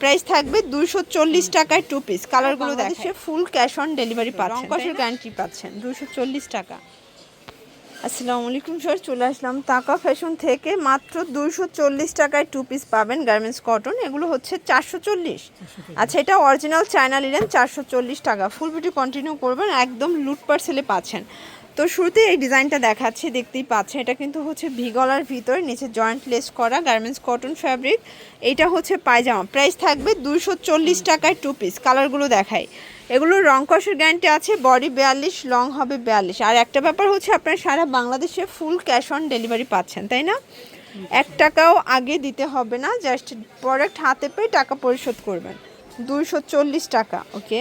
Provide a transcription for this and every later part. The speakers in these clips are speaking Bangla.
প্রাইস থাকবে দুশো চল্লিশ টাকায় টু পিস কালারগুলো দেখে ফুল ক্যাশ অন ডেলিভারি পাচ্ছেন রংকসের গ্যারান্টি পাচ্ছেন দুশো চল্লিশ টাকা। আসসালামু আলাইকুম স্যার চলে আসলাম তাকা ফ্যাশন থেকে। মাত্র দুশো চল্লিশ টাকায় টু পিস পাবেন গার্মেন্টস কটন এগুলো হচ্ছে চারশো চল্লিশ। আচ্ছা এটা অরিজিনাল চায়না নিলেন চারশো চল্লিশ টাকা। ফুল বিউটি কন্টিনিউ করবেন একদম লুট পার্সেলে পাচ্ছেন। তো শুরুতে এই ডিজাইনটা দেখাচ্ছি, দেখতেই পাচ্ছেন। এটা কিন্তু হচ্ছে ভিগলার ভিতরে, নিচে জয়েন্ট লেস করা গার্মেন্টস কটন ফ্যাব্রিক এটা হচ্ছে পায়জামা। প্রাইস থাকবে দুশো চল্লিশ টাকায় টু পিস কালারগুলো দেখায় এগুলোর রং কষের গ্যারান্টি আছে বডি বিয়াল্লিশ লং হবে বিয়াল্লিশ। আর একটা ব্যাপার হচ্ছে, আপনারা সারা বাংলাদেশে ফুল ক্যাশ অন ডেলিভারি পাচ্ছেন, তাই না? এক টাকাও আগে দিতে হবে না জাস্ট প্রোডাক্ট হাতে পেয়ে টাকা পরিশোধ করবেন। দুশো চল্লিশ টাকা ওকে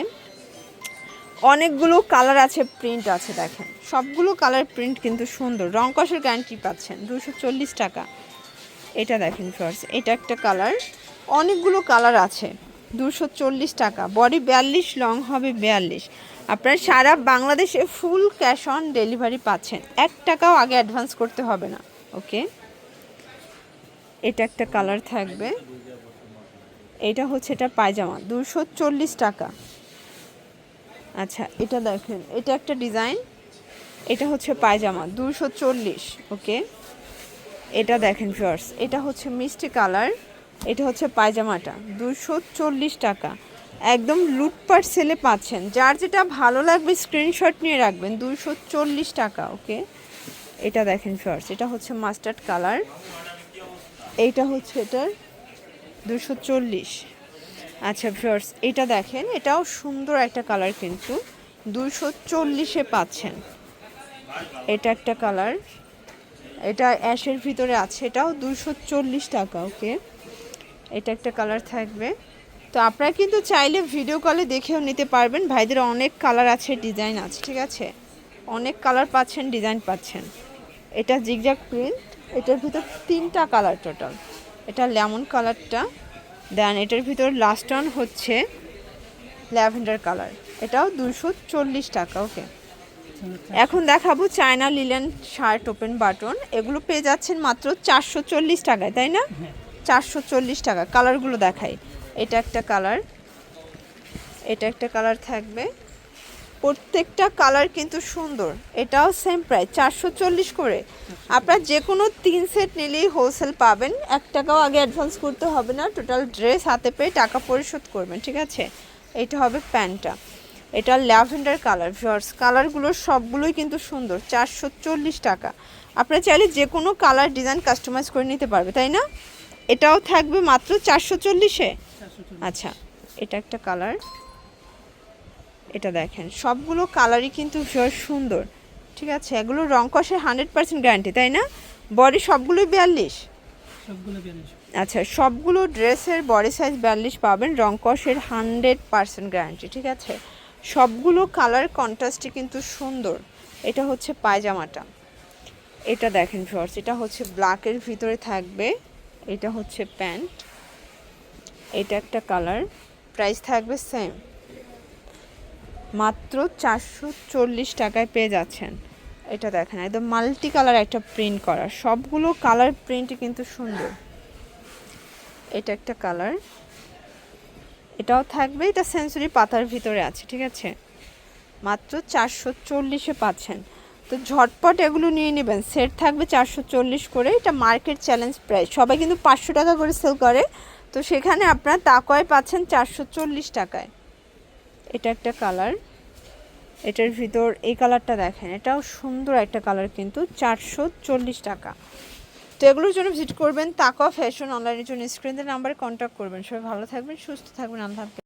অনেকগুলো কালার আছে প্রিন্ট আছে দেখেন। সবগুলো কালার প্রিন্ট কিন্তু সুন্দর। রং কষের গ্যারান্টি পাচ্ছেন দুশো চল্লিশ টাকা। এটা দেখেন ফার্স্ট এটা একটা কালার অনেকগুলো কালার আছে দুশো চল্লিশ টাকা। বডি বিয়াল্লিশ লং হবে বিয়াল্লিশ। আপনারা সারা বাংলাদেশে ফুল ক্যাশ অন ডেলিভারি পাচ্ছেন। এক টাকাও আগে অ্যাডভান্স করতে হবে না ওকে এটা একটা কালার থাকবে। এটা হচ্ছে এটা পায়জামা দুশো চল্লিশ টাকা। আচ্ছা এটা দেখেন, এটা একটা ডিজাইন, এটা হচ্ছে পায়জামা দুশো চল্লিশ, ওকে? এটা দেখেন ফিওর্স এটা হচ্ছে মিষ্টি কালার, এটা হচ্ছে পায়জামাটা দুশো চল্লিশ টাকা। একদম লুটপাট সেলে পাচ্ছেন, যার যেটা ভালো লাগবে স্ক্রিনশট নিয়ে রাখবেন দুশো চল্লিশ টাকা, ওকে? এটা দেখেন ফিওর্স এটা হচ্ছে মাস্টার্ড কালার এইটা হচ্ছে এটার দুশো চল্লিশ। আচ্ছা ফিওর্স এটা দেখেন, এটাও সুন্দর একটা কালার কিন্তু। দুশো চল্লিশে পাচ্ছেন। এটা একটা কালার। এটা অ্যাশের ভিতরে আছে, এটাও দুশো চল্লিশ টাকা, ওকে? এটা একটা কালার থাকবে। তো আপনারা কিন্তু চাইলে ভিডিও কলে দেখেও নিতে পারবেন। ভাইদের অনেক কালার আছে, ডিজাইন আছে, ঠিক আছে? অনেক কালার পাচ্ছেন, ডিজাইন পাচ্ছেন। এটা জিগজাগ প্রিন্ট। এটার ভিতর তিনটা কালার টোটাল। এটা লেমন কালারটা। দেন এটার ভিতর লাস্ট অন হচ্ছে ল্যাভেন্ডার কালার। এটাও দুশো চল্লিশ টাকা ওকে এখন দেখাবো China linen shirt open button এগুলো পেয়ে যাচ্ছেন মাত্র চারশো চল্লিশ টাকায় তাই না? চারশো চল্লিশ টাকা। কালারগুলো দেখাই। এটা একটা কালার এটা একটা কালার থাকবে। প্রত্যেকটা কালার কিন্তু সুন্দর। এটাও সেম প্রাইস চারশো চল্লিশ করে। আপনার যে কোনো তিন সেট নিলেই হোলসেল পাবেন। এক টাকাও আগে অ্যাডভান্স করতে হবে না। টোটাল ড্রেস হাতে পেয়ে টাকা পরিশোধ করবেন ঠিক আছে? এটা হবে প্যান্টটা। এটা ল্যাভেন্ডার কালার ভিওর্স কালারগুলো সবগুলোই কিন্তু সুন্দর চারশো চল্লিশ টাকা। আপনারা চাইলে যে কোনো কালার ডিজাইন কাস্টমাইজ করে নিতে পারবে তাই না? এটাও থাকবে মাত্র চারশো চল্লিশে। আচ্ছা এটা একটা কালার। এটা দেখেন। সবগুলো কালারই কিন্তু সুন্দর। ঠিক আছে? এগুলো রং কষে হান্ড্রেড পার্সেন্ট গ্যারান্টি তাই না? বডি সবগুলোই বিয়াল্লিশ। সবগুলো বিয়াল্লিশ। আচ্ছা সবগুলো ড্রেসের বডি সাইজ বিয়াল্লিশ পাবেন রং কষের হান্ড্রেড পার্সেন্ট গ্যারান্টি ঠিক আছে? সবগুলো কালার কন্ট্রাস্টই কিন্তু সুন্দর। এটা হচ্ছে পায়জামাটা। এটা দেখেন শর্টস এটা হচ্ছে ব্ল্যাকের ভিতরে থাকবে। এটা হচ্ছে প্যান্ট। এটা একটা কালার প্রাইস থাকবে সেম মাত্র চারশো চল্লিশ টাকায় পেয়ে যাচ্ছেন। এটা দেখেন, একদম মাল্টি কালার একটা প্রিন্ট করা। সবগুলো কালার প্রিন্ট কিন্তু সুন্দর। এটা একটা কালার। এটাও থাকবে, এটা সেঞ্চুরি পাতার ভিতরে আছে, ঠিক আছে? মাত্র চারশো চল্লিশে পাচ্ছেন। তো ঝটপট এগুলো নিয়ে নেবেন। সেট থাকবে চারশো চল্লিশ করে। এটা মার্কেট চ্যালেঞ্জ প্রাইস সবাই কিন্তু পাঁচশো টাকা করে সেল করে। তো সেখানে আপনার তাকয় পাচ্ছেন চারশো চল্লিশ টাকায়। এটা একটা কালার। এটার ভিতর এই কালারটা দেখেন, এটাও সুন্দর একটা কালার কিন্তু, চারশো চল্লিশ টাকা। তো এগুলোর জন্য ভিজিট করবেন তাকা ফ্যাশন অনলাইনের জন্য স্ক্রিনের নাম্বারে কন্ট্যাক্ট করবেন। সবাই ভালো থাকবেন, সুস্থ থাকবেন, আল্লাহ।